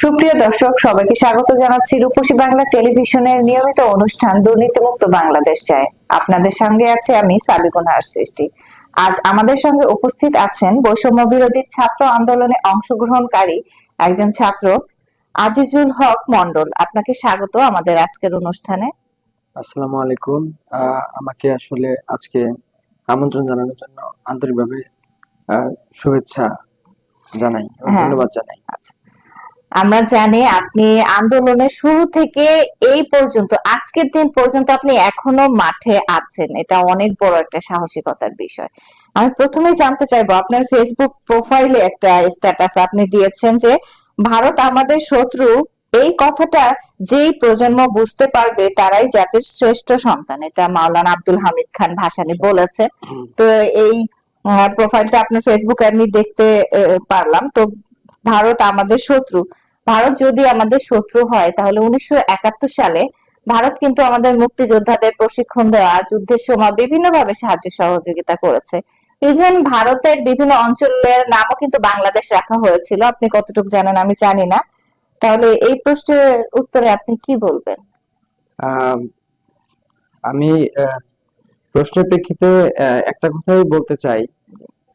সুপ্রিয় দর্শক সবাইকে স্বাগত জানাচ্ছি রূপসী বাংলা টেলিভিশনের নিয়মিত অনুষ্ঠান দুর্নীতিমুক্ত বাংলাদেশ চায়। আপনাদের সঙ্গে আছে আমি সাবিকুনার সৃষ্টি। আজ আমাদের সঙ্গে উপস্থিত আছেন বৈষম্য বিরোধী ছাত্র আন্দোলনে অংশগ্রহণকারী একজন ছাত্র আজিজুল হক মন্ডল আপনাকে স্বাগত আমাদের আজকের অনুষ্ঠানে। আসসালামু আলাইকুম। আমাকে আসলে আজকে আমন্ত্রণ জানানোর জন্য আন্তরিকভাবে শুভেচ্ছা জানাই হ্যাঁ। ধন্যবাদ জানাই। আমরা জানি আপনি আন্দোলনের শুরু থেকে এই পর্যন্ত আজকের দিন পর্যন্ত আপনি এখনও মাঠে আছেন। এটা অনেক বড় একটা সাহসিকতার বিষয়। আমি প্রথমেই জানতে চাইব আপনার ফেসবুক প্রোফাইলে একটা স্ট্যাটাস আপনি দিয়েছেন যে ভারত আমাদের শত্রু। এই কথাটা যেই প্রজন্ম বুঝতে পারবে তারাই জাতির শ্রেষ্ঠ সন্তান। এটা মাওলানা আব্দুল হামিদ খান ভাসানী বলেছে তো এই প্রোফাইলটা আপনার ফেসবুকে আমি দেখতে পারলাম। তো ভারত আমাদের শত্রু। ভারত যদি আমাদের শত্রু হয় তাহলে উনিশশো একাত্তর সালে ভারত কিন্তু আমাদের মুক্তিযোদ্ধাদের প্রশিক্ষণ দেওয়া যুদ্ধের সময় বিভিন্ন ভাবে সাহায্য সহযোগিতা করেছে। ইভেন ভারতের বিভিন্ন অঞ্চলের নামও কিন্তু বাংলাদেশ রাখা হয়েছিল। আপনি কতটুকু জানেন আমি জানি না। তাহলে এই প্রশ্নের উত্তরে আপনি কি বলবেন? আহ, আমি প্রশ্নের প্রেক্ষিতে একটা কথাই বলতে চাই।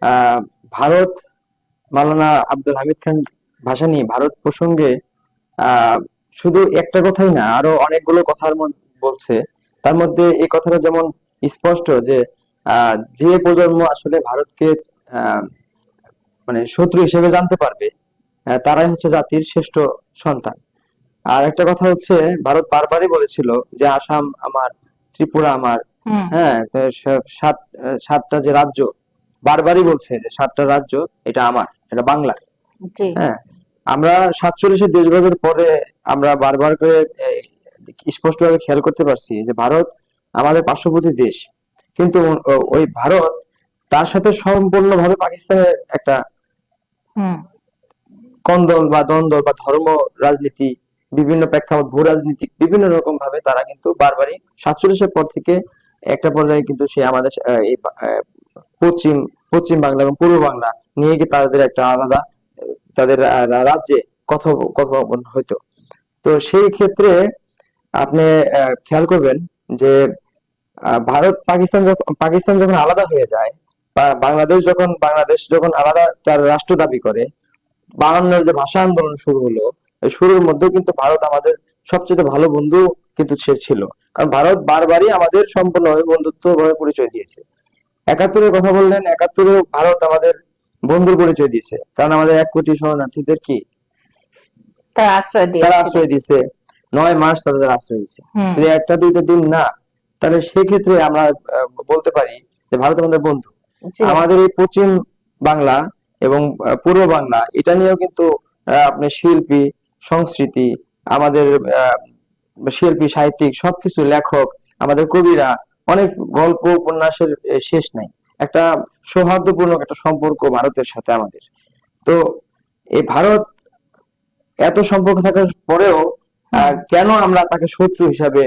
আহ, ভারত মাওলানা আব্দুল হামিদ খান ভাসানী ভারত প্রসঙ্গে আহ, শুধু একটা কথাই না আরও অনেকগুলো কথার বলছে। তার মধ্যে এই কথাটা যেমন স্পষ্ট যে যে প্রজন্ম আসলে ভারতকে মানে শত্রু হিসেবে জানতে পারবে তারাই হচ্ছে জাতির শ্রেষ্ঠ সন্তান। আর একটা কথা হচ্ছে ভারত বারবারই বলেছিল যে আসাম আমার ত্রিপুরা আমার হ্যাঁ সাত সাতটা যে রাজ্য বারবারই বলছে যে সাতটা রাজ্য এটা আমার এটা বাংলার। হ্যাঁ আমরা সাতচল্লিশের দেশভাগের পরে আমরা বারবার করে স্পষ্ট ভাবে খেয়াল করতে পারছি যে ভারত আমাদের পার্শ্ববর্তী দেশ। কিন্তু ওই ভারত তার সাথে সম্পূর্ণভাবে পাকিস্তানের একটা হুম। কন্দল বা দ্বন্দ্ব বা ধর্ম রাজনীতি বিভিন্ন প্রেক্ষাপট ভূ রাজনীতি বিভিন্ন রকম ভাবে তারা কিন্তু বারবারই সাতচল্লিশের পর থেকে একটা পর্যায়ে কিন্তু সে আমাদের পশ্চিম পশ্চিম বাংলা এবং পূর্ব বাংলা নিয়ে গিয়ে তাদের একটা আলাদা, তাদের রাজ্যে কথ, কথোপকথন হতো তো সেই ক্ষেত্রে আপনি খেয়াল করবেন যে ভারত, পাকিস্তান পাকিস্তান যখন আলাদা হয়ে যায় বাংলাদেশ যখন বাংলাদেশ যখন আলাদা তার রাষ্ট্র দাবি করে, বায়ান্নর যে ভাষা আন্দোলন শুরু হলো শুরুর মধ্যেও কিন্তু ভারত আমাদের সবচেয়ে ভালো বন্ধু কিন্তু সে ছিল। কারণ ভারত বারবারই আমাদের সম্পূর্ণভাবে বন্ধুত্ব পরিচয় দিয়েছে। একাত্তরের কথা বললেন একাত্তরেও ভারত আমাদের বন্ধুর পরিচয় দিয়েছে। কারণ আমাদের এক কোটি শরণার্থীদের কি? তার আশ্রয় তারা আশ্রয় দিয়েছে। নয় মাস তাদের আশ্রয় দিয়েছে। যদি একটা দুইটা দিন না তাহলে সেক্ষেত্রে আমরা বলতে পারি যে ভারত আমাদের বন্ধু। আমাদের এই পশ্চিম বাংলা এবং পূর্ব বাংলা এটা নিয়েও কিন্তু আহ, আপনার শিল্পী সংস্কৃতি আমাদের শিল্পী সাহিত্যিক সবকিছু লেখক আমাদের কবিরা অনেক গল্প, উপন্যাসের শেষ নাই। একটা সৌহার্দ্যপূর্ণ একটা সম্পর্ক ভারতের সাথে আমাদের। তো এই ভারত এত সম্পর্ক থাকার পরেও কেন আমরা তাকে শত্রু হিসাবে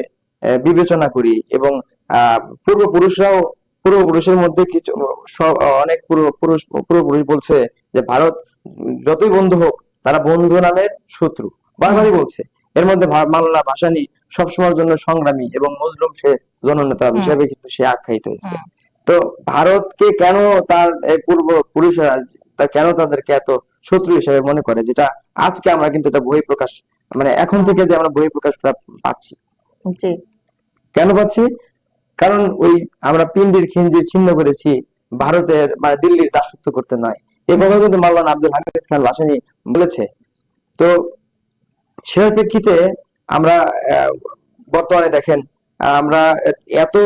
বিবেচনা করি এবং পূর্বপুরুষরাও, পূর্বপুরুষের মধ্যে কিছু অনেক পূর্বপুরুষ পূর্বপুরুষ বলছে যে ভারত যতই বন্ধু হোক, তারা বন্ধু নামের শত্রু। বারবারই বলছে। এর মধ্যে মাওলানা ভাসানী সবসময়ের জন্য সংগ্রামী এবং মজলুম সে জননেতা হিসেবে কিন্তু সে আখ্যায়িত হয়েছে। তো ভারতকে কেন তার পূর্ব পুরুষেরা তা কেন তাদেরকে এত শত্রু হিসেবে মনে করে? যেটা আজকে আমরা কিন্তু এটা বই প্রকাশ মানে এখন থেকে যে আমরা বই প্রকাশ পাচ্ছি। কেন পাচ্ছি? কারণ ওই আমরা পিন্ডির খিঞ্জির ছিন্ন করেছি ভারতের মানে দিল্লির দাসত্ব করতে নয়। এ কথা কিন্তু মাওলানা আব্দুল হামিদ খান ভাসানী বলেছে। তো সে প্রেক্ষিতে আমরা বর্তমানে দেখেন আমরা এত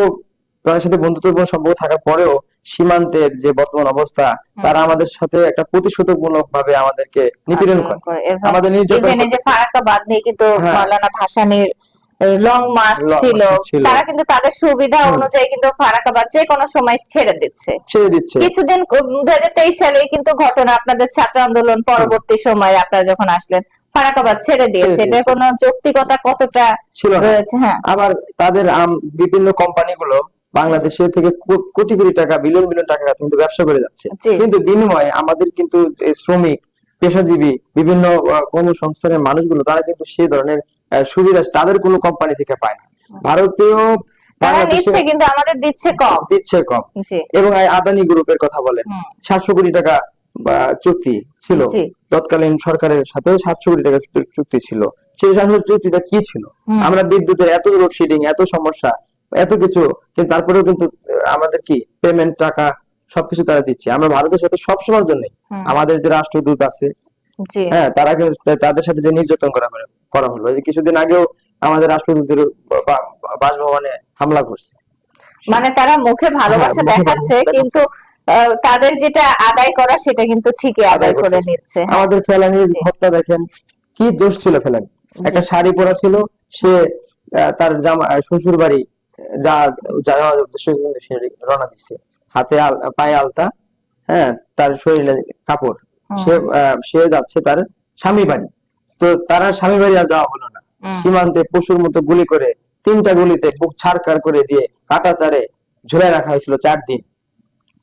তাদের সাথে বন্ধুত্বপূর্ণ সম্পর্ক থাকার পরেও সীমান্তের যে বর্তমান অবস্থা তারা আমাদের সাথে একটা প্রতিশোধমূলক ভাবে আমাদেরকে নিপীড়ন করে। আমাদের করতেছে। ফারাক্কাবাদ নিয়ে কিন্তু হ্যাঁ। মাওলানা ভাসানীর লং মার্চ ছিল। তারা কিন্তু তাদের সুবিধা অনুযায়ী কিন্তু ফারাকাবাদ যে কোনো সময় ছেড়ে দিচ্ছে। ছেড়ে দিচ্ছে। কিছুদিন দু হাজার তেইশ সালে কিন্তু ঘটনা আপনাদের ছাত্র আন্দোলন পরবর্তী সময়ে আপনারা যখন আসলেন ফারাক্কাবাদ ছেড়ে দিয়েছে। এটা কোনো যৌক্তিকতা কতটা রয়েছে? হ্যাঁ। আবার তাদের বিভিন্ন কোম্পানিগুলো বাংলাদেশের থেকে কোটি কোটি টাকা বিলিয়ন বিলিয়ন টাকা কিন্তু ব্যবসা করে যাচ্ছে। কিন্তু বিনিময়ে আমাদের কিন্তু শ্রমিক পেশাজীবী বিভিন্ন কর্মসংস্থানের মানুষগুলো তারা কিন্তু সেই ধরনের সুবিধা তাদের কোনো কোম্পানি থেকে পায় না। ভারতীয় তারা নিচ্ছে কিন্তু আমাদের দিচ্ছে কম। দিচ্ছে কম। এবং আদানি গ্রুপের কথা বলেন সাতশো কোটি টাকা চুক্তি ছিল। তৎকালীন সরকারের সাথে সাতশো কোটি টাকা চুক্তি ছিল। সেই সাতশো চুক্তিটা কি ছিল? আমরা বিদ্যুতের এত লোডশেডিং এত সমস্যা এত কিছু কিন্তু তারপরেও কিন্তু আমাদের কি পেমেন্ট টাকা সবকিছু তারা দিচ্ছে। আমরা ভারতের সাথে সবসময়ের জন্য আমাদের যে রাষ্ট্রদূত আছে হ্যাঁ তারা কিন্তু তাদের সাথে যে নির্যাতন করা হলো- করা হলো। যে কিছুদিন আগেও আমাদের রাষ্ট্রদূতের বাসভবনে হামলা করছে। মানে তারা মুখে ভালোবাসা হ্যাঁ, দেখাচ্ছে কিন্তু তাদের যেটা আদায় করা সেটা কিন্তু ঠিকই আদায় করে নিচ্ছে। আমাদের ফেলানির হত্যা দেখেন কি দোষ ছিল ফেলানি? একটা শাড়ি পরা ছিল সে তার জামা শ্বশুর বাড়ি যা যাওয়ার উদ্দেশ্যে সে রওনা দিচ্ছে। হাতে পায়ে আলতা হ্যাঁ তার শরীরে কাপড়। সে সে যাচ্ছে তার স্বামী বাড়ি। তো তারা স্বামী বাড়ি যাওয়া হলো না। সীমান্তে পশুর মতো গুলি করে তিনটা গুলিতে বুক ছাড়কার করে দিয়ে কাটা তারে ঝুলে রাখা হয়েছিল চার দিন।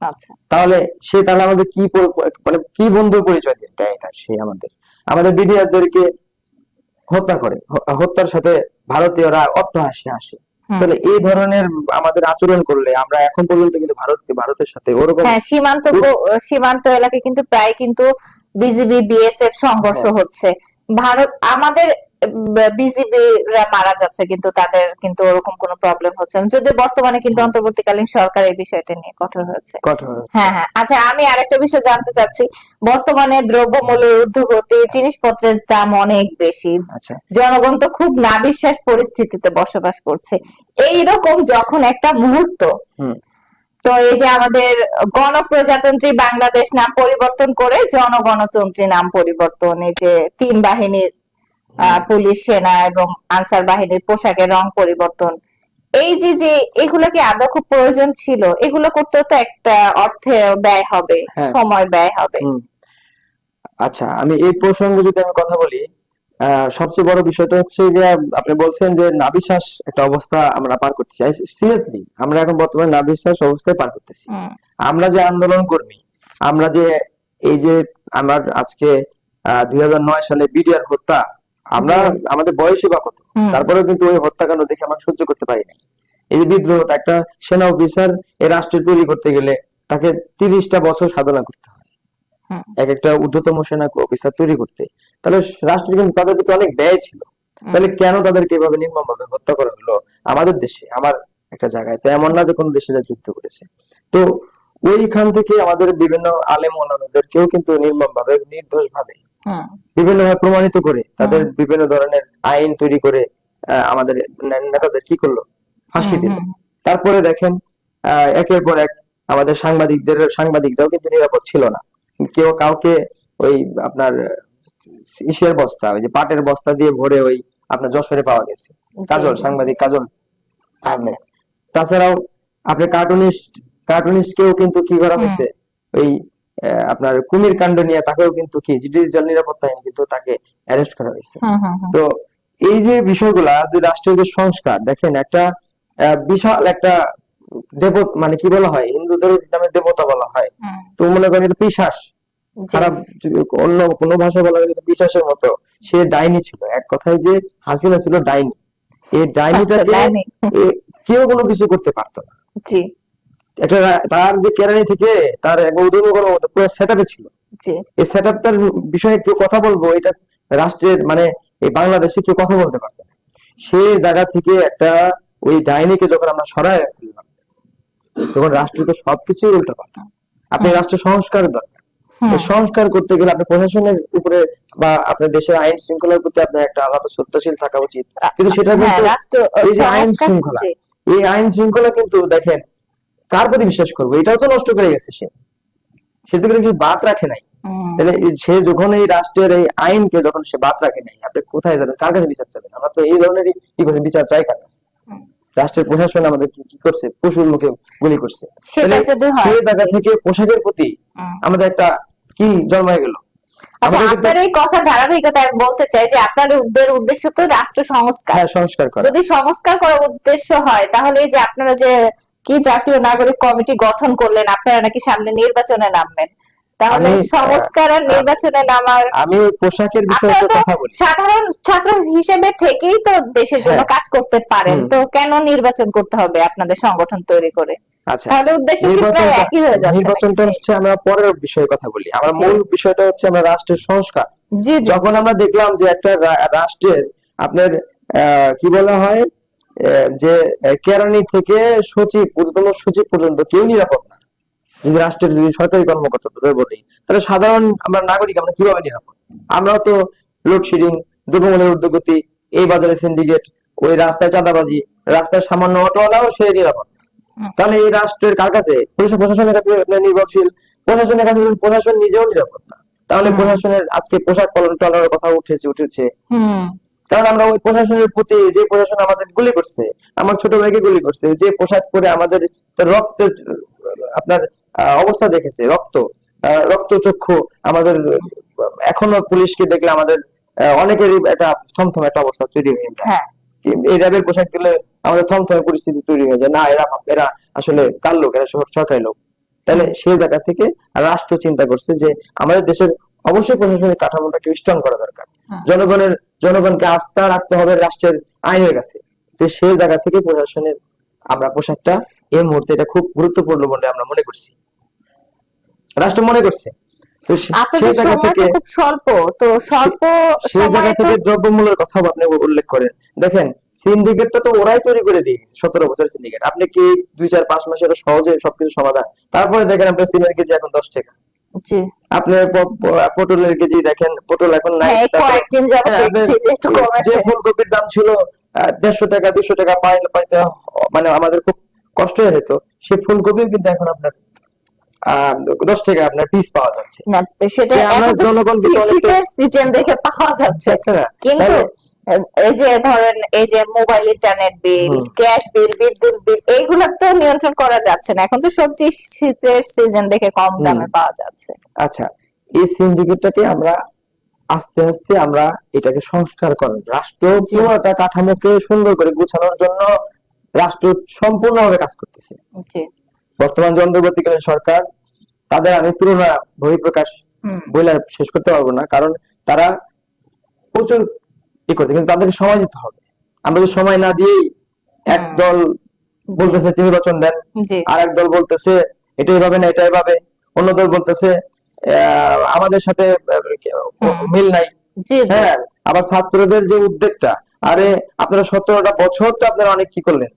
আচ্ছা। তাহলে সে তাহলে আমাদের কি মানে কি বন্ধুর পরিচয় দিয়ে? তার সে আমাদের। আমাদের বিডিআরদেরকে হত্যা করে। হত্যার সাথে ভারতীয়রা অট্টহাসি আসে। তাহলে এই ধরনের আমাদের আচরণ করলে আমরা এখন পর্যন্ত কিন্তু ভারতকে ভারতের সাথে ওরকম হ্যাঁ সীমান্ত সীমান্ত এলাকায় কিন্তু প্রায় কিন্তু বিজিবি বিএসএফ সংঘর্ষ হ্যাঁ। হচ্ছে। ভারত আমাদের বিজিবি রা মারা যাচ্ছে কিন্তু তাদের কিন্তু ওরকম কোনো প্রবলেম হচ্ছে না। যদিও বর্তমানে কিন্তু অন্তর্বর্তীকালীন সরকার এই বিষয়টা নিয়ে কঠোর হয়েছে। হ্যাঁ হ্যাঁ। আচ্ছা আমি আরেকটা বিষয় জানতে চাচ্ছি। বর্তমানে দ্রব্যমূল্যের ঊর্ধ্বগতি জিনিসপত্রের দাম অনেক বেশি। আচ্ছা। জনগণ তো খুব নাবিশ্বাস পরিস্থিতিতে বসবাস করছে। এইরকম যখন একটা মুহূর্ত। তো এই যে আমাদের গণপ্রজাতন্ত্রী বাংলাদেশ নাম পরিবর্তন করে জনগণতন্ত্রী নাম পরিবর্তন এই যে তিন বাহিনীর আহ, পুলিশ সেনা এবং আনসার বাহিনীর পোশাকের রং পরিবর্তন। এই যে যে এগুলো কি আদৌ খুব প্রয়োজন ছিল? এগুলো করতেও তো একটা অর্থে ব্যয় হবে হ্যাঁ। সময় ব্যয় হবে। আচ্ছা আমি এই প্রসঙ্গে যদি আমি কথা বলি সবচেয়ে বড় বিষয়টা হচ্ছে যে আপনি বলছেন যে নাবিশ্বাস একটা অবস্থা আমরা পার করতে চাই। সিরিয়াসলি আমরা এখন বর্তমানে নাবিশ্বাস অবস্থায় পার করতেছি। আমরা যে আন্দোলন কর্মী আমরা যে এই যে আমার আজকে দুই হাজার নয় সালে বিডিআর হত্যা আমরা আমাদের বয়সই বা কত? তারপরেও কিন্তু ওই হত্যাকাণ্ড দেখে আমরা সহ্য করতে পারি না এই যে বিদ্রোহ একটা সেনা অফিসার এই রাষ্ট্র তৈরি করতে গেলে তাকে তিরিশটা বছর সাধনা করতে হয়। এক একটা ঊর্ধ্বতম সেনা অফিসার তৈরি করতে। তাহলে রাষ্ট্র কিন্তু তাদের প্রতি অনেক ব্যয় ছিল। তাহলে কেন তাদেরকে এভাবে নির্মমভাবে হত্যা করা হলো? আমাদের দেশে আমার একটা জায়গায় তো এমন না যে কোনো দেশে যা যুদ্ধ করেছে। তো ওইখান থেকে আমাদের বিভিন্ন আলেম ওলামাদেরকেও কিন্তু নির্মম ভাবে নির্দোষ ভাবে বিভিন্ন ভাবে প্রমাণিত করে তাদের বিভিন্ন ধরনের আইন তৈরি করে আহ, আমাদের নেতাদের কি করল? ফাঁসি দিল। তারপরে দেখেন আহ, একের পর এক আমাদের সাংবাদিকদের সাংবাদিকরাও কিন্তু নিরাপদ ছিল না। কেউ কাউকে ওই আপনার ইসের বস্তা ওই যে পাটের বস্তা দিয়ে ভরে ওই আপনার যশোরে পাওয়া গেছে। কাজল সাংবাদিক কাজল। আচ্ছা। আহমেদ। তাছাড়াও আপনি কার্টুনিস্ট কার্টুনিস্ট কেও কিন্তু কি করা হয়েছে? ওই আপনার কুমির কাণ্ড নিয়ে তাকেও কিন্তু কি ডিজিটাল নিরাপত্তা আইনে কিন্তু তাকে অ্যারেস্ট করা হয়েছে। তো এই যে বিষয়গুলা যে রাষ্ট্রের যে সংস্কার দেখেন একটা বিশাল একটা দেব মানে কি বলা হয়? হিন্দুদের নামে দেবতা বলা হয়। তো মনে করেন এটা পিশাস। খারাপ যদি অন্য কোনো ভাষা বলা হয় পিশাসের মতো সে ডাইনি ছিল। এক কথায় যে হাসিনা ছিল ডাইনি। এই আচ্ছা, ডাইনিটাকে কেউ কোনো কিছু করতে পারতো না। জি। একটা রা- তার যে কেরানি থেকে তার উদ্যোগ মতো পুরো সেট ছিল। জি। এই সেট আপটার বিষয়ে কেউ কথা বলব এটা রাষ্ট্রের মানে এই বাংলাদেশে কেউ কথা বলতে পারতো না। সেই জায়গা থেকে একটা ওই ডাইনিকে যখন আমরা ফেললাম তখন রাষ্ট্র তো সবকিছুই উল্টো পাল্টা আপনি রাষ্ট্র সংস্কার দরকার। সংস্কার করতে গেলে আপনি প্রশাসনের উপরে বা আপনার দেশের আইন শৃঙ্খলার প্রতি আপনার একটা আলাদা শ্রদ্ধাশীল থাকা উচিত। কিন্তু সেটা হ্যাঁ কিন্তু আইন শৃঙ্খলা, এই আইন শৃঙ্খলা কিন্তু দেখেন কার প্রতি বিশ্বাস করব? এটাও তো নষ্ট করে গেছে সে। সে তো কিন্তু কিছু বাদ রাখে নাই। তাহলে সে যখন এই রাষ্ট্রের এই আইনকে যখন সে বাদ রাখে নাই আপনি কোথায় যাবেন? কার কাছে বিচার চাবেন? আমরা তো এই ধরনেরই কি বিচার চাই কার কাছে। রাষ্ট্রের প্রশাসন আমাদের কি করছে? পশুর মুখে গুলি করছে। সেটা তাহলে যদি হয় সেই জায়গা থেকে পোশাকের প্রতি আমাদের একটা কি জন্মায় গেল? আচ্ছা আপনার এই কথা ধারাবাহিকতা বলতে চাই যে আপনাদের উদ্দেশ্য তো রাষ্ট্র সংস্কার। হ্যাঁ সংস্কার করা। যদি সংস্কার করার উদ্দেশ্য হয় তাহলে যে আপনারা যে কি জাতীয় নাগরিক কমিটি গঠন করলেন আপনারা নাকি সামনে নির্বাচনে নামবেন। তাহলে সংস্কার আর নির্বাচনে নামার আমি পোশাকের বিষয়ে কথা বলি। সাধারণ ছাত্র হিসেবে থেকেই তো দেশের জন্য হ্যাঁ। কাজ করতে পারেন। তো কেন নির্বাচন করতে হবে আপনাদের সংগঠন তৈরি করে? আচ্ছা তাহলে উদ্দেশ্য কি প্রায় একই হয়ে যাচ্ছে। নির্বাচনটা হচ্ছে আমরা পরের বিষয়ে কথা বলি। আমার মূল বিষয়টা হচ্ছে আমরা রাষ্ট্রের সংস্কার। যখন আমরা দেখলাম যে একটা রাষ্ট্রের আপনার কি বলা হয় যে কেরানি থেকে সচিব ঊর্ধ্বতন সচিব পর্যন্ত কেউ নিরাপদ না। যদি রাষ্ট্রের যদি সরকারি কর্মকর্তাদের বলি তাহলে সাধারণ আমরা নাগরিক আমরা কীভাবে নিরাপদ? আমরাও তো লোডশেডিং দ্রব্যমূল্যের উদ্যোগতি এই বাজারে সিন্ডিকেট ওই রাস্তায় চাঁদাবাজি রাস্তায় সামান্য অটোওয়ালাও সে নিরাপদ। তাহলে এই রাষ্ট্রের কার কাছে? পুলিশ প্রশাসনের কাছে নির্ভরশীল? প্রশাসনের কাছে প্রশাসন নিজেও নিরাপদ না। তাহলে প্রশাসনের আজকে পোশাক পালন টালনের কথা উঠেছে উঠেছে। কারণ আমরা ওই প্রশাসনের প্রতি যে প্রশাসন আমাদের গুলি করছে আমার ছোট ভাইকে গুলি করছে যে পোশাক পরে আমাদের রক্তের আপনার অবস্থা দেখেছে রক্ত আহ, রক্তচক্ষু আমাদের এখনও পুলিশকে দেখলে আমাদের আহ, অনেকেরই একটা থমথম একটা অবস্থা তৈরি হয়ে যায়। হ্যাঁ। এই র্যাবের পোশাক দিলে আমাদের থমথমে পরিস্থিতি তৈরি হয়ে যায়। না এরা এরা আসলে কার লোক? এরা সরকারি লোক। তাহলে সেই জায়গা থেকে রাষ্ট্র চিন্তা করছে যে আমাদের দেশের অবশ্যই প্রশাসনিক কাঠামোটাকে স্ট্রং করা দরকার। জনগণের জনগণকে আস্থা রাখতে হবে রাষ্ট্রের আইনের কাছে। তো সেই জায়গা থেকে প্রশাসনের আমরা পোশাকটা এই মুহূর্তে এটা খুব গুরুত্বপূর্ণ বলে আমরা মনে করছি। রাষ্ট্র মনে করছে। তো আপনাদের সময় তো খুব স্বল্প তো স্বল্প সেই জায়গা থেকে দ্রব্যমূল্যের কথা আপনি উল্লেখ করেন। দেখেন সিন্ডিকেটটা তো ওরাই তৈরি করে দিয়ে সতেরো বছর সিন্ডিকেট আপনি কি দুই চার পাঁচ মাসে সহজে সবকিছু সমাধান? তারপরে দেখেন আপনার সিমের কেজি এখন দশ টাকা। জি। আপনি প- প- পটলের কেজি দেখেন পটল এখন নাই। হ্যাঁ হ্যাঁ, যে ফুলকপির দাম ছিল দেড়শো টাকা দুশো টাকা পাইলে পাইতে মানে আমাদের খুব কষ্ট হয়ে যেত সেই ফুলকপিও কিন্তু এখন আপনার দশ টাকা আপনার পিস পাওয়া যাচ্ছে। না সেটা আমরা দেখে পাওয়া যাচ্ছে। কিন্তু এই যে ধরেন এই যে mobile internet bill. Gas bill বিদ্যুৎ বিল এইগুলো তো নিয়ন্ত্রণ করা যাচ্ছে না। এখন তো সবজি শীতের সিজন দেখে কম দামে পাওয়া যাচ্ছে। আচ্ছা এই সিন্ডিকেটটাকে আমরা আস্তে আস্তে আমরা এটাকে সংস্কার করেন রাষ্ট্র। পুরোটা কাঠামোকে সুন্দর করে গুছানোর জন্য রাষ্ট্র সম্পূর্ণভাবে কাজ করতেছে। বর্তমান যে অন্তর্বর্তীকালীন সরকার তাদের আমি তুলনা বহিঃপ্রকাশ বলে শেষ করতে পারব না কারণ তারা প্রচুর ই করতে কিন্তু তাদেরকে সময় দিতে হবে। আমরা যদি সময় না দিয়েই এক। দল বলতেছে নির্বাচন দেন জি। আর এক দল বলতেছে এটা এভাবে না এটা এভাবে অন্য দল বলতেছে আমাদের সাথে মিল নাই। হ্যাঁ আবার ছাত্রদের যে উদ্যোগটা আরে আপনারা সতেরোটা বছর তো আপনারা অনেক কি করলেন অনেক এবং কিছু করলেন আজকেও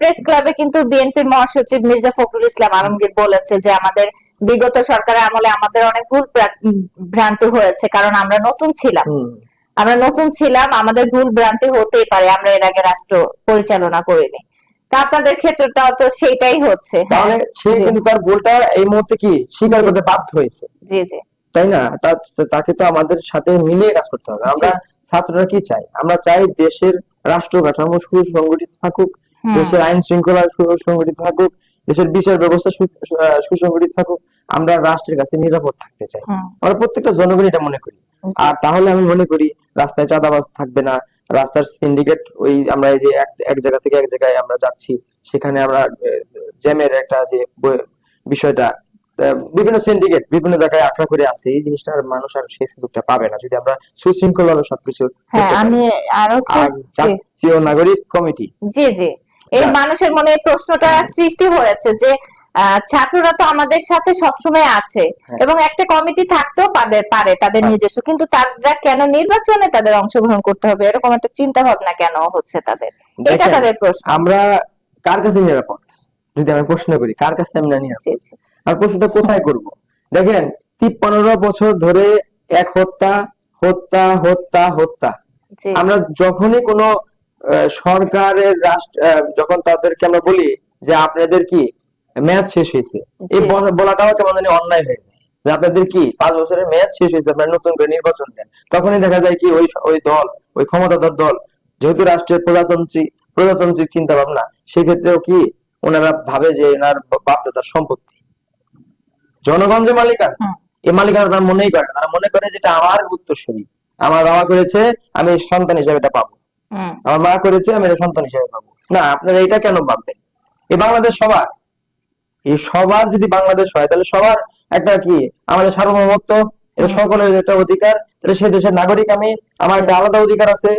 প্রেস ক্লাবে কিন্তু বিএনপির মহাসচিব মির্জা ফখরুল ইসলাম আলমগীর বলেছে যে আমাদের বিগত সরকারের আমলে আমাদের অনেক ভুল ভ্রান্তি হয়েছে কারণ আমরা নতুন ছিলাম। আমরা নতুন ছিলাম আমাদের ভুল ভ্রান্তি হতেই পারে আমরা এর আগে রাষ্ট্র পরিচালনা করিনি। তা আপনাদের ক্ষেত্রটাও তো সেইটাই হচ্ছে। হ্যাঁ। সে কিন্তু তার ভুলটা এই মুহূর্তে কি স্বীকার। করতে বাধ্য হয়েছে? জি জি। তাই না? তাকে তো আমাদের সাথে মিলিয়ে কাজ করতে হবে। আমরা ছাত্ররা কি চাই? আমরা চাই দেশের রাষ্ট্র কাঠামো সুসংগঠিত থাকুক দেশের আইন শৃঙ্খলা সুসংগঠিত থাকুক দেশের বিচার ব্যবস্থা সুসংগঠিত থাকুক আমরা রাষ্ট্রের কাছে নিরাপদ থাকতে চাই। আমরা প্রত্যেকটা জনগণ এটা মনে করি। আর তাহলে আমি মনে করি রাস্তায় চাঁদাবাজ থাকবে না রাস্তার সিন্ডিকেট ওই আমরা এই যে এক এক জায়গা থেকে এক জায়গায় আমরা যাচ্ছি সেখানে আমরা জ্যামের একটা যে বিষয়টা বিভিন্ন সিন্ডিকেট বিভিন্ন জায়গায় আঁকড়া করে আছে। এই জিনিসটা আর মানুষ আর সেই সুযোগটা পাবে না। যদি আমরা সুশৃঙ্খল ভাবে সবকিছু হ্যাঁ আমি আরও জাতীয় নাগরিক কমিটি। জি জি। এই মানুষের মনে প্রশ্নটা সৃষ্টি হয়েছে যে ছাত্ররা তো আমাদের সাথে সবসময় আছে হ্যাঁ। এবং একটা কমিটি থাকতেও পারে পারে তাদের। নিজস্ব। কিন্তু তারা কেন নির্বাচনে তাদের অংশগ্রহণ করতে হবে? এরকম একটা চিন্তা ভাবনা কেন হচ্ছে তাদের? এটা তাদের প্রশ্ন। আমরা কার কাছে নিরাপদ? যদি আমি প্রশ্ন করি কার কাছে আমরা নিরাপদ? আর প্রশ্নটা কোথায় করব? দেখেন তিপ্পান্ন বছর ধরে এক হত্যা হত্যা হত্যা হত্যা। আমরা যখনই কোনো সরকারের রাষ্ট্র যখন তাদেরকে আমরা বলি যে আপনাদের কি ম্যাচ শেষ হয়েছে। এই বলাটাও কেমন জানি অন্যায় হয়ে যায়। যে আপনাদের কি পাঁচ বছরের ম্যাচ শেষ হয়েছে আপনারা নতুন করে নির্বাচন দেন। তখনই দেখা যায় কি ওই ওই দল ওই ক্ষমতাধর দল যেহেতু রাষ্ট্রের প্রজাতন্ত্রী প্রজাতান্ত্রিক চিন্তা ভাবনা সেক্ষেত্রেও কি ওনারা ভাবে যে এনার বাপদাদার সম্পত্তি। জনগণ যে মালিকানা এই মালিকানা তারা মনেই করে তারা মনে করে যেটা আমার উত্তরসূরি। আমার বাবা করেছে আমি সন্তান হিসেবে এটা পাবো। আমার মা করেছে আমি সন্তান হিসেবে পাবো। না আপনারা এটা কেন ভাববেন? এই বাংলাদেশ সবার। এই সবার যদি বাংলাদেশ হয় তাহলে সবার একটা কি? আমাদের সার্বভৌমত্ব এটা সকলের একটা অধিকার। তাহলে সে দেশের নাগরিক আমি আমার একটা আলাদা অধিকার আছে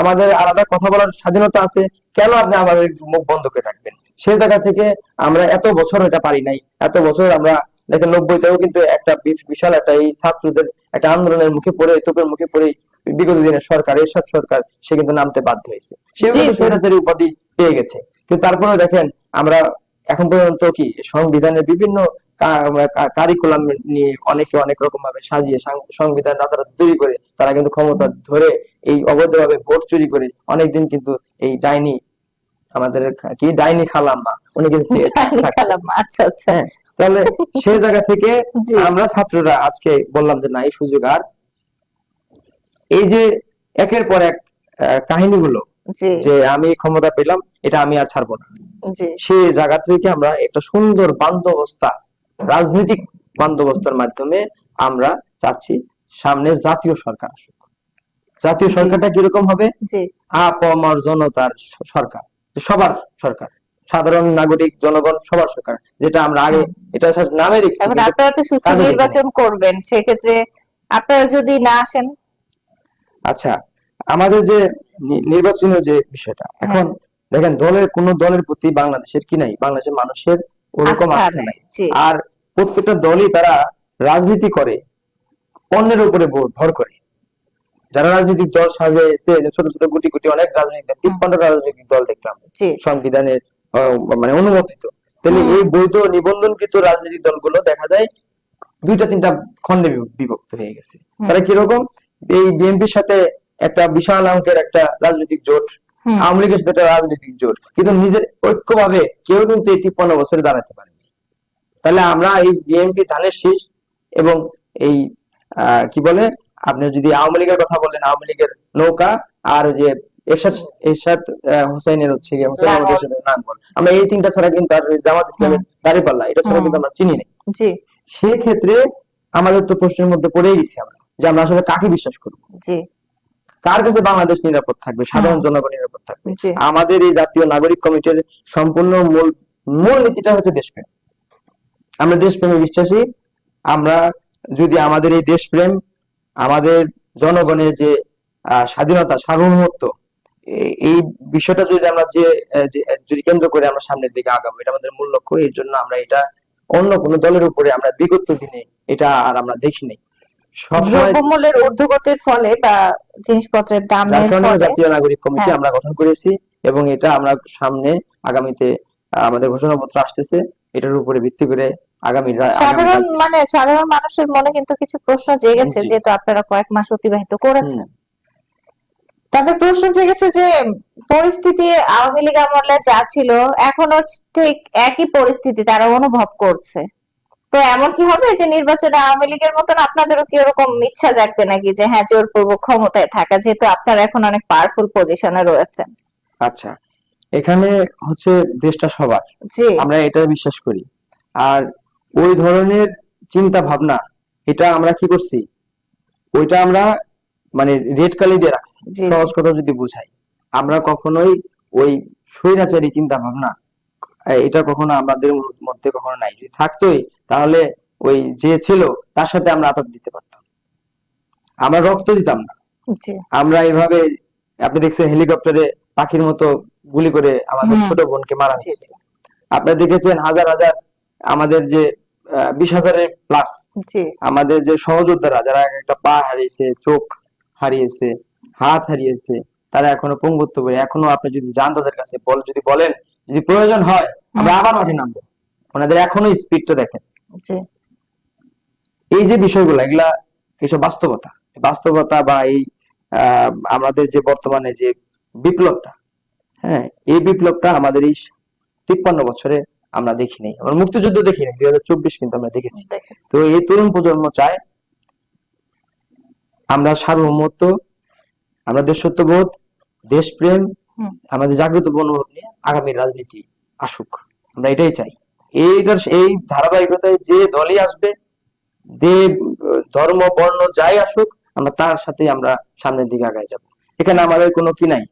আমাদের আলাদা কথা বলার স্বাধীনতা আছে। কেন আপনি আমাদের মুখ বন্ধ করে রাখবেন? সে জায়গা থেকে আমরা এত বছর এটা পারি নাই। এত বছর আমরা দেখেন নব্বইতেও কিন্তু একটা বিশাল একটা এই ছাত্রদের একটা আন্দোলনের মুখে পড়ে তোপের মুখে পড়ে বিগত দিনের সরকার এরশাদ সরকার সে কিন্তু নামতে বাধ্য হয়েছে। সে কিন্তু স্বৈরাচারী উপাধি পেয়ে গেছে। কিন্তু তারপরেও দেখেন আমরা এখন পর্যন্ত কি সংবিধানের বিভিন্ন কারিকুলাম নিয়ে অনেকে অনেক রকম ভাবে সাজিয়ে সংবিধান রাতারাতি তৈরি করে তারা কিন্তু ক্ষমতা ধরে এই অবৈধভাবে ভোট চুরি করে অনেকদিন কিন্তু এই ডাইনি আমাদের কি ডাইনি খালাম্মা। উনি কিন্তু। আচ্ছা আচ্ছা। হ্যাঁ, তাহলে সেই জায়গা থেকে আমরা ছাত্ররা আজকে বললাম যে না এই সুযোগ আর এই যে একের পর এক কাহিনীগুলো যে আমি ক্ষমতা পেলাম এটা আমি আর ছাড়বো না। সেই জায়গা থেকে আমরা একটা সুন্দর বান্ধবস্থা রাজনৈতিক বান্ধবস্থার মাধ্যমে আমরা চাচ্ছি সামনে জাতীয় সরকার আসুক। জাতীয় সরকারটা কীরকম হবে? আপামর জনতার সরকার সবার সরকার। সাধারণ নাগরিক জনগণ সবার সরকার যেটা আমরা আগে এটা নামে দেখছি এখন আপনারা তো না। নির্বাচন করবেন সেক্ষেত্রে আপনারা যদি না আসেন? আচ্ছা আমাদের যে নি- নির্বাচনীয় যে বিষয়টা হ্যাঁ। এখন দেখেন দলের কোন দলের প্রতি বাংলাদেশের কি নাই? বাংলাদেশের মানুষের ওরকম আস্থা নাই আর প্রত্যেকটা দলই তারা রাজনীতি করে অন্যের উপরে ভর ভর করে। যারা রাজনৈতিক দল যে ছোট ছোট গুটি গুটি অনেক রাজনৈতিক দল, তিপ্পান্ন রাজনৈতিক দল দেখলাম। সংবিধানের মানে অনুমোদিত। তাহলে এই বৈধ নিবন্ধনকৃত রাজনৈতিক দলগুলো দেখা যায় দুইটা তিনটা খণ্ডে বিভক্ত হয়ে গেছে। তারা কীরকম? এই বিএনপির সাথে একটা বিশাল অঙ্কের একটা রাজনৈতিক জোট আওয়ামী লীগের সাথে একটা রাজনৈতিক জোট। কিন্তু নিজের ঐক্যভাবে কেউ কিন্তু এই তিপ্পান্ন বছরে দাঁড়াতে পারেনি। তাহলে আমরা এই বিএনপি ধানের শীষ এবং এই আহ, কি বলে? আপনি যদি আওয়ামী লীগের কথা বলেন আওয়ামী লীগের নৌকা আর যে এরশাদ এরশাদ হোসেনের হচ্ছে গিয়ে হোসেন লাঙ্গল। আহমদের সাথে নাঙ্গল আমরা এই তিনটা ছাড়া কিন্তু আর জামাত ইসলামের দাঁড়িপাল্লা এটা ছাড়া কিন্তু আমরা চিনি না। জি। সেক্ষেত্রে আমাদের তো প্রশ্নের মধ্যে পড়েই গেছি আমরা যে আমরা আসলে কাকে বিশ্বাস করব? জি। কার কাছে বাংলাদেশ নিরাপদ থাকবে? সাধারণ জনগণ নিরাপদ থাকবে? আমাদের এই জাতীয় নাগরিক কমিটির সম্পূর্ণ মূল মূল নীতিটা হচ্ছে দেশপ্রেম। আমরা দেশপ্রেমে বিশ্বাসী আমরা যদি আমাদের এই দেশপ্রেম আমাদের জনগণের যে আহ, স্বাধীনতা সার্বভৌমত্ব এই বিষয়টা যদি আমরা যে যদি কেন্দ্র করে আমরা সামনের দিকে আগাবো এটা আমাদের মূল লক্ষ্য এর জন্য আমরা এটা অন্য কোনো দলের উপরে আমরা বিগত দিনে এটা আর আমরা দেখিনি দ্রব্যমূল্যের ঊর্ধ্বগতির ফলে বা জিনিসপত্রের দামের ফলে জাতীয় নাগরিক কমিটি হ্যাঁ। আমরা গঠন করেছি এবং এটা আমরা সামনে আগামীতে আমাদের ঘোষণাপত্র আসতেছে এটার উপরে ভিত্তি করে আগামী সাধারণ মানে সাধারণ মানুষের মনে কিন্তু কিছু প্রশ্ন জেগেছে। যেহেতু আপনারা কয়েক মাস অতিবাহিত করেছেন তাদের প্রশ্ন জেগেছে যে পরিস্থিতি আওয়ামী লীগ আমলে যা ছিল এখনও ঠিক একই পরিস্থিতি তারা অনুভব করছে। তো এমন কি হবে যে নির্বাচনে আওয়ামী লীগের মতন আপনাদেরও কি এরকম ইচ্ছা জাগবে নাকি যে হ্যাঁ জোরপূর্বক ক্ষমতায় থাকা যেহেতু আপনারা এখন অনেক পাওয়ারফুল পজিশনে রয়েছেন? আচ্ছা এখানে হচ্ছে দেশটা সবার। জি। আমরা এটা বিশ্বাস করি। আর ওই ধরনের চিন্তা ভাবনা এটা আমরা কি করছি? ওইটা আমরা মানে রেড কালি দিয়ে রাখছি। সহজ কথা যদি বুঝাই আমরা কখনোই ওই স্বৈরাচারী চিন্তা ভাবনা এটা কখনো আমাদের মধ্যে কখনো নাই। যদি থাকতোই তাহলে ওই যে ছিল তার সাথে আমরা আঘাত দিতে পারতাম। আমরা রক্ত দিতাম না। আমরা এইভাবে আপনি দেখছেন হেলিকপ্টারে পাখির মতো গুলি করে আমাদের। ছোট বোনকে মারা হয়েছে। আপনারা দেখেছেন হাজার হাজার আমাদের যে বিশ হাজারের প্লাস আমাদের যে সহযোদ্ধারা যারা একটা পা হারিয়েছে চোখ হারিয়েছে হাত হারিয়েছে তারা এখনও পঙ্গুত্ব করে এখনও আপনি যদি যান তাদের কাছে বল যদি বলেন যদি প্রয়োজন হয় আমরা আবার মাঠে নামবো। ওনাদের এখনও স্পিডটা দেখেন। এই যে বিষয়গুলো এগুলা এসব বাস্তবতা? বাস্তবতা বা এই আমাদের যে বর্তমানে যে বিপ্লবটা হ্যাঁ এই বিপ্লবটা আমাদের এই তিপ্পান্ন বছরে আমরা দেখিনি। আমরা মুক্তিযুদ্ধ দেখিনি দুই হাজার চব্বিশ কিন্তু আমরা দেখেছি। দেখেছি। তো এই তরুণ প্রজন্ম চায় আমরা সার্বভৌমত্ব আমরা দেশত্ববোধ দেশপ্রেম আমাদের জাগ্রত মনোভাব নিয়ে আগামী রাজনীতি আসুক। আমরা এটাই চাই। এইটার এই ধারাবাহিকতায় যে দলই আসবে আহ, ধর্ম বর্ণ যাই আসুক আমরা তার সাথে আমরা সামনের দিকে আগায় যাব। এখানে আমাদের কোনো কি নাই?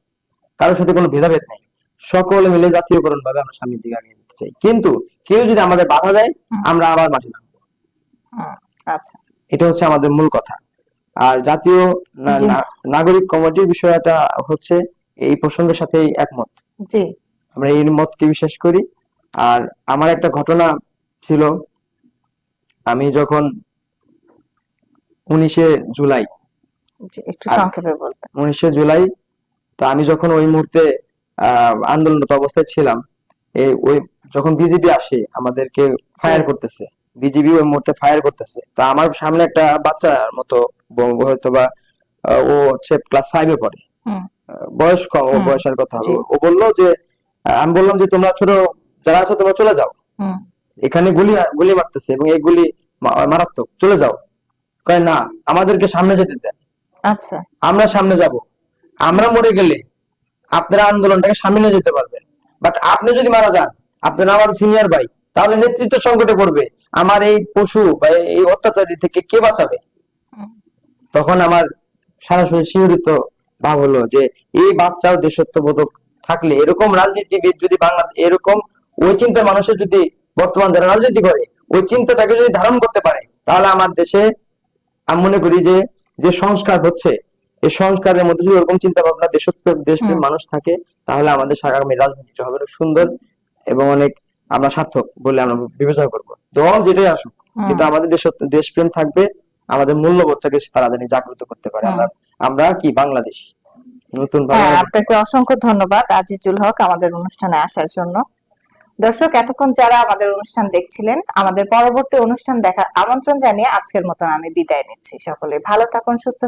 কারোর সাথে কোনো ভেদাভেদ নাই। সকলে মিলে জাতীয়করণ ভাবে আমরা সামনের দিকে আগে যেতে চাই। কিন্তু কেউ যদি আমাদের বাধা দেয় আমরা আবার মাঠে নামবো। আচ্ছা। এটা হচ্ছে আমাদের মূল কথা। আর জাতীয় নাগরিক কমিটির বিষয়টা হচ্ছে এই প্রসঙ্গের সাথেই একমত। জি। আমরা এই মতকে বিশ্বাস করি। আর আমার একটা ঘটনা ছিল আমি যখন উনিশে জুলাই জি একটু সংক্ষেপে বলবেন। উনিশে জুলাই তো আমি যখন ওই মুহূর্তে আহ আন্দোলনরত অবস্থায় ছিলাম এই ওই যখন বিজেপি আসে আমাদেরকে ফায়ার করতেছে। বিজেপি ওই মুহূর্তে ফায়ার করতেছে। তো আমার সামনে একটা বাচ্চার মতো হয়তো বা ও হচ্ছে ক্লাস ফাইভে পড়ে। বয়স কম ও বয়সের কথা ও বলল যে আমি বললাম যে তোমরা ছোট যারা আছো তোমরা চলে যাও। এখানে গুলি গুলি মারতেছে এবং এই গুলি মারাত্মক। চলে যাও। কয় না আমাদেরকে সামনে যেতে দেন। আচ্ছা। আমরা সামনে যাব। আমরা মরে গেলে আপনারা আন্দোলনটাকে সামনে যেতে পারবেন। বাট আপনি যদি মারা যান আপনার আমার সিনিয়র ভাই তাহলে নেতৃত্ব সংকটে পড়বে। আমার এই পশু বা এই অত্যাচারী থেকে কে বাঁচাবে? তখন আমার সরাসরি শিহরিত ভাব হলো যে এই বাচ্চাও দেশত্ববোধক থাকলে এরকম রাজনীতিবিদ যদি বাংলা এরকম ওই চিন্তার মানুষের যদি বর্তমান যারা রাজনীতি করে ওই চিন্তাটাকে যদি ধারণ করতে পারে তাহলে আমার দেশে আমি মনে করি যে যে সংস্কার হচ্ছে এই সংস্কারের মধ্যে যদি ওরকম চিন্তা ভাবনা দেশপ্রেম দেশপ্রেম মানুষ থাকে তাহলে আমাদের আগামী রাজনীতিটা হবে সুন্দর এবং অনেক আমরা সার্থক বলে আমরা বিবেচনা করব। দল যেটাই আসুক কিন্তু আমাদের দেশ দেশপ্রেম থাকবে আমাদের মূল্যবোধটাকে তারা জানি জাগ্রত করতে পারে। আমরা আমরা কি বাংলাদেশ? নতুন হ্যাঁ আপনাকে অসংখ্য ধন্যবাদ আজিজুল হক আমাদের অনুষ্ঠানে আসার জন্য। দর্শক এতক্ষণ যারা আমাদের অনুষ্ঠান দেখছিলেন আমাদের পরবর্তী অনুষ্ঠান দেখার আমন্ত্রণ জানিয়ে আজকের মতন আমি বিদায় নিচ্ছি সকলে। ভালো থাকুন সুস্থ